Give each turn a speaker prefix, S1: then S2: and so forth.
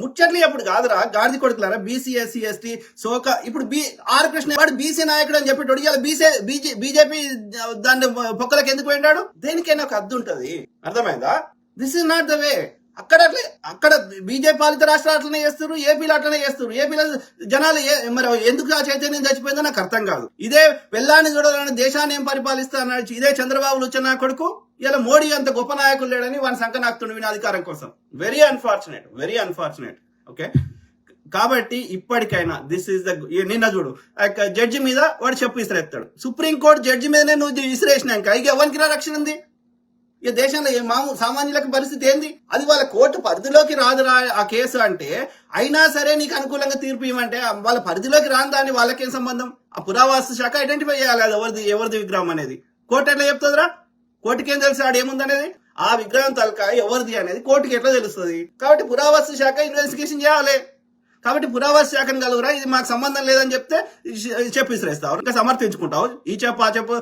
S1: ముచ్చట్లు ఎప్పుడు కాదురా గాడిది కొడుకులారా? బీసీ ఎస్సీ ఎస్టీ సోక ఇప్పుడు బి ఆర్ కృష్ణ వాడు బీసీ నాయకుడు అని చెప్పి ఇవాళ బీసీ బీజేపీ దాని పొక్కలకు ఎందుకు పోయినాడు దేనికైనా ఒక అద్దు ఉంటది. అర్థమైందా? This is not the way అక్కడ అట్లే అక్కడ బీజేపీ పాలిత రాష్ట్రాలు అట్లనే చేస్తారు ఏపీలో అట్లనే చేస్తారు ఏపీలో జనాలు ఏ- మరి ఎందుకు ఆ చైతన్యం చచ్చిపోయిందో నాకు అర్థం కాదు. ఇదే వెళ్ళాన్ని చూడాలని దేశాన్ని ఏం పరిపాలిస్తానని ఇదే చంద్రబాబు వచ్చిన కొడుకు ఇలా మోడీ అంత గొప్ప నాయకులు లేడని వాని సంఖ నాకుతుండు అధికారం కోసం. Very unfortunate very unfortunate okay కాబట్టి ఇప్పటికైనా దిస్ ఈస్ ద నిన్న చూడు జడ్జి మీద వాడు చెప్పు ఇసిరేస్తాడు సుప్రీం కోర్టు జడ్జి మీదనే నువ్వు ఇసిరేసినాక ఇక ఎవరికి రక్షణ ఉంది? ఈ దేశంలో ఏ మామూలు సామాన్యులకు పరిస్థితి ఏంది? అది వాళ్ళ కోర్టు పరిధిలోకి రాదురా ఆ కేసు అంటే అయినా సరే నీకు అనుకూలంగా తీర్పు ఇవ్వమంటే వాళ్ళ పరిధిలోకి రాని దాన్ని వాళ్ళకేం సంబంధం? ఆ పురావాస్తు శాఖ ఐడెంటిఫై చేయాలి అది ఎవరిది ఎవరిది విగ్రహం అనేది. కోర్టు ఎట్లా చెప్తుందిరా? కోర్టుకి ఏం తెలుసు ఆడ ఏముందనేది ఆ విగ్రహం తలక ఎవరిది అనేది కోర్టుకి ఎట్లా తెలుస్తుంది? కాబట్టి పురావస్తు శాఖ ఇన్వెస్టిగేషన్ చేయాలి. కాబట్టి పురావస్తు శాఖను కలుగురా ఇది మాకు సంబంధం లేదని చెప్తే చెప్పిసిరేస్తావు. ఇంకా సమర్థించుకుంటావు. ఈ చెప్పు ఆ చెప్పు